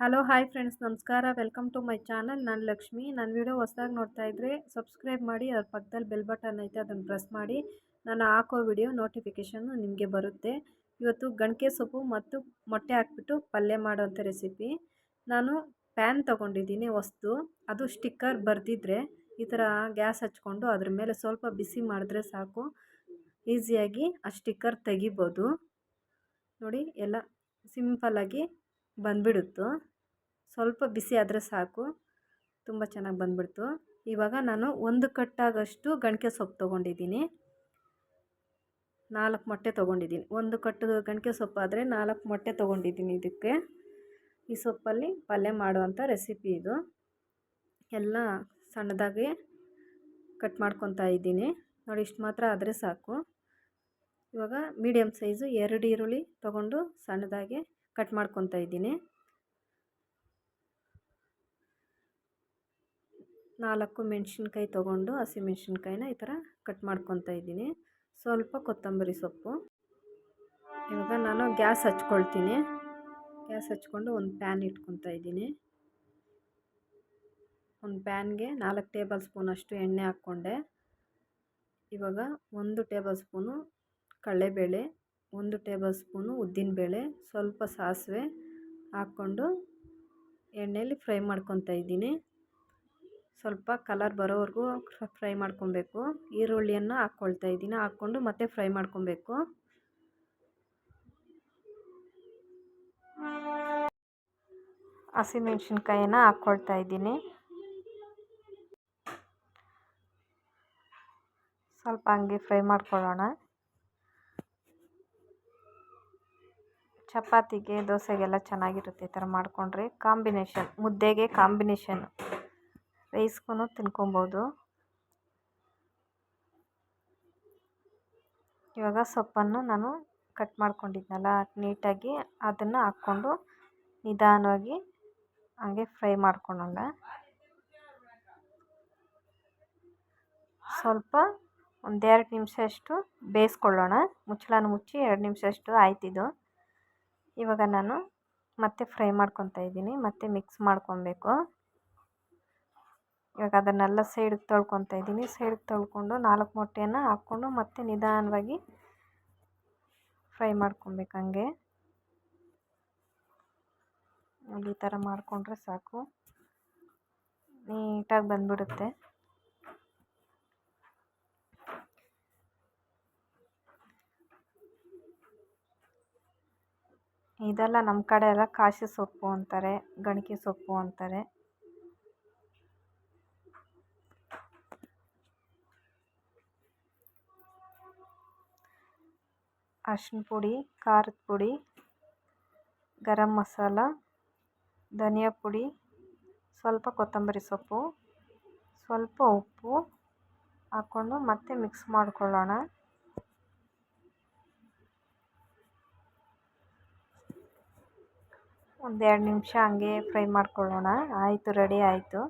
Hello hi friends ನಮಸ್ಕಾರ. Welcome to my channel ನಾನು ಲಕ್ಷ್ಮಿ. ನನ್ನ ವಿಡಿಯೋ ಹೊಸದಾಗಿ ನೋಡ್ತಾ ಇದ್ರೆ ಸಬ್ಸ್ಕ್ರೈಬ್ ಮಾಡಿ, ಅದ್ರ ಪಕ್ಕದಲ್ಲಿ ಬೆಲ್ ಬಟನ್ ಐತೆ ಅದನ್ನು ಪ್ರೆಸ್ ಮಾಡಿ. ನಾನು ಹಾಕೋ ವಿಡಿಯೋ ನೋಟಿಫಿಕೇಷನ್ನು ನಿಮಗೆ ಬರುತ್ತೆ. ಇವತ್ತು ಗಣಕೆ ಸೊಪ್ಪು ಮತ್ತು ಮೊಟ್ಟೆ ಹಾಕ್ಬಿಟ್ಟು ಪಲ್ಯ ಮಾಡೋಂಥ ರೆಸಿಪಿ ನಾನು ಪ್ಯಾನ್ ತೊಗೊಂಡಿದ್ದೀನಿ ವಸ್ತು ಅದು ಸ್ಟಿಕ್ಕರ್ ಬರೆದಿದ್ರೆ ಈ ಥರ ಗ್ಯಾಸ್ ಹಚ್ಕೊಂಡು ಅದ್ರ ಮೇಲೆ ಸ್ವಲ್ಪ ಬಿಸಿ ಮಾಡಿದ್ರೆ ಸಾಕು. ಈಸಿಯಾಗಿ ಆ ಸ್ಟಿಕ್ಕರ್ ತೆಗಿಬೋದು. ನೋಡಿ, ಎಲ್ಲ ಸಿಂಪಲ್ಲಾಗಿ ಬಂದುಬಿಡುತ್ತು. ಸ್ವಲ್ಪ ಬಿಸಿ ಆದರೆ ಸಾಕು. ತುಂಬ ಚೆನ್ನಾಗಿ ಬಂದುಬಿಡ್ತು. ಇವಾಗ ನಾನು ಒಂದು ಕಟ್ಟಾಗಷ್ಟು ಗಣಕೆ ಸೊಪ್ಪು ತೊಗೊಂಡಿದ್ದೀನಿ. ನಾಲ್ಕು ಮೊಟ್ಟೆ ತೊಗೊಂಡಿದ್ದೀನಿ. ಒಂದು ಕಟ್ಟು ಗಣಕೆ ಸೊಪ್ಪಾದರೆ ನಾಲ್ಕು ಮೊಟ್ಟೆ ತೊಗೊಂಡಿದ್ದೀನಿ ಇದಕ್ಕೆ. ಈ ಸೊಪ್ಪಲ್ಲಿ ಪಲ್ಯ ಮಾಡುವಂಥ ರೆಸಿಪಿ ಇದು. ಎಲ್ಲ ಸಣ್ಣದಾಗಿ ಕಟ್ ಮಾಡ್ಕೊತಾ ಇದ್ದೀನಿ. ನೋಡಿ, ಇಷ್ಟು ಮಾತ್ರ ಆದರೆ ಸಾಕು. ಇವಾಗ ಮೀಡಿಯಮ್ ಸೈಜು ಎರಡು ಈರುಳ್ಳಿ ತಗೊಂಡು ಸಣ್ಣದಾಗಿ ಕಟ್ ಮಾಡ್ಕೊತಾ ಇದ್ದೀನಿ. ನಾಲ್ಕು ಮೆಣಸಿನ್ಕಾಯಿ ತೊಗೊಂಡು ಹಸಿಮೆಣ್ಸಿನ್ಕಾಯಿನ ಈ ಥರ ಕಟ್ ಮಾಡ್ಕೊತಾ ಇದ್ದೀನಿ. ಸ್ವಲ್ಪ ಕೊತ್ತಂಬರಿ ಸೊಪ್ಪು. ಇವಾಗ ನಾನು ಗ್ಯಾಸ್ ಹಚ್ಕೊಳ್ತೀನಿ. ಗ್ಯಾಸ್ ಹಚ್ಕೊಂಡು ಒಂದು ಪ್ಯಾನ್ ಇಟ್ಕೊತಾ ಇದ್ದೀನಿ. ಒಂದು ಪ್ಯಾನ್ಗೆ ನಾಲ್ಕು ಟೇಬಲ್ ಸ್ಪೂನಷ್ಟು ಎಣ್ಣೆ ಹಾಕ್ಕೊಂಡೆ. ಇವಾಗ ಒಂದು ಟೇಬಲ್ ಸ್ಪೂನು ಕಡಲೆಬೇಳೆ, ಒಂದು ಟೇಬಲ್ ಸ್ಪೂನು ಉದ್ದಿನಬೇಳೆ, ಸ್ವಲ್ಪ ಸಾಸಿವೆ ಹಾಕ್ಕೊಂಡು ಎಣ್ಣೆಯಲ್ಲಿ ಫ್ರೈ ಮಾಡ್ಕೊತಾ ಇದ್ದೀನಿ. ಸ್ವಲ್ಪ ಕಲರ್ ಬರೋವರೆಗೂ ಫ್ರೈ ಮಾಡ್ಕೊಬೇಕು. ಈರುಳ್ಳಿಯನ್ನು ಹಾಕ್ಕೊಳ್ತಾ ಇದ್ದೀನಿ. ಹಾಕ್ಕೊಂಡು ಮತ್ತೆ ಫ್ರೈ ಮಾಡ್ಕೊಬೇಕು. ಹಸಿಮೆಣ್ಸಿನ್ಕಾಯಿನ ಹಾಕ್ಕೊಳ್ತಾ ಇದ್ದೀನಿ. ಸ್ವಲ್ಪ ಹಂಗೆ ಫ್ರೈ ಮಾಡ್ಕೊಳ್ಳೋಣ. ಚಪಾತಿಗೆ, ದೋಸೆಗೆಲ್ಲ ಚೆನ್ನಾಗಿರುತ್ತೆ ಈ ಥರ ಮಾಡಿಕೊಂಡ್ರೆ. ಕಾಂಬಿನೇಷನ್, ಮುದ್ದೆಗೆ ಕಾಂಬಿನೇಷನ್. ರೈಸ್ಗೂ ತಿನ್ಕೊಬೋದು. ಇವಾಗ ಸೊಪ್ಪನ್ನು ನಾನು ಕಟ್ ಮಾಡ್ಕೊಂಡಿದ್ನಲ್ಲ, ನೀಟಾಗಿ ಅದನ್ನು ಹಾಕ್ಕೊಂಡು ನಿಧಾನವಾಗಿ ಹಾಗೆ ಫ್ರೈ ಮಾಡ್ಕೊಳ್ಳೋಣ. ಸ್ವಲ್ಪ ಒಂದೆರಡು ನಿಮಿಷ ಅಷ್ಟು ಬೇಯಿಸ್ಕೊಳ್ಳೋಣ. ಮುಚ್ಚಳನ ಮುಚ್ಚಿ ಎರಡು ನಿಮಿಷ ಅಷ್ಟು ಆಯ್ತಿದ್ದು ಇವಾಗ ನಾನು ಮತ್ತೆ ಫ್ರೈ ಮಾಡ್ಕೊತಾ ಇದ್ದೀನಿ, ಮತ್ತೆ ಮಿಕ್ಸ್ ಮಾಡ್ಕೊಬೇಕು. ಇವಾಗ ಅದನ್ನೆಲ್ಲ ಸೈಡ್ಗೆ ತೊಳ್ಕೊತಾ ಇದ್ದೀನಿ ಸೈಡ್ಗೆ ತೊಳ್ಕೊಂಡು ನಾಲ್ಕು ಮೊಟ್ಟೆಯನ್ನು ಹಾಕ್ಕೊಂಡು ಮತ್ತೆ ನಿಧಾನವಾಗಿ ಫ್ರೈ ಮಾಡ್ಕೊಬೇಕು ಹಂಗೆ. ಈ ಥರ ಮಾಡಿಕೊಂಡ್ರೆ ಸಾಕು. ನೀಟಾಗಿ ಬಂದ್ಬಿಡುತ್ತೆ. ಇದೆಲ್ಲ ನಮ್ಮ ಕಡೆ ಎಲ್ಲ ಕಾಶಿ ಸೊಪ್ಪು ಅಂತಾರೆ, ಗಣಕಿ ಸೊಪ್ಪು ಅಂತಾರೆ. ಅರ್ಶಿನ ಪುಡಿ, ಖಾರದ ಪುಡಿ, ಗರಂ ಮಸಾಲ, ಧನಿಯಾ ಪುಡಿ, ಸ್ವಲ್ಪ ಕೊತ್ತಂಬರಿ ಸೊಪ್ಪು, ಸ್ವಲ್ಪ ಉಪ್ಪು ಹಾಕ್ಕೊಂಡು ಮತ್ತೆ ಮಿಕ್ಸ್ ಮಾಡ್ಕೊಳ್ಳೋಣ. ಒಂದೆರಡು ನಿಮಿಷ ಹಂಗೆ ಫ್ರೈ ಮಾಡ್ಕೊಳ್ಳೋಣ. ಆಯಿತು ರೆಡಿ ಆಯಿತು.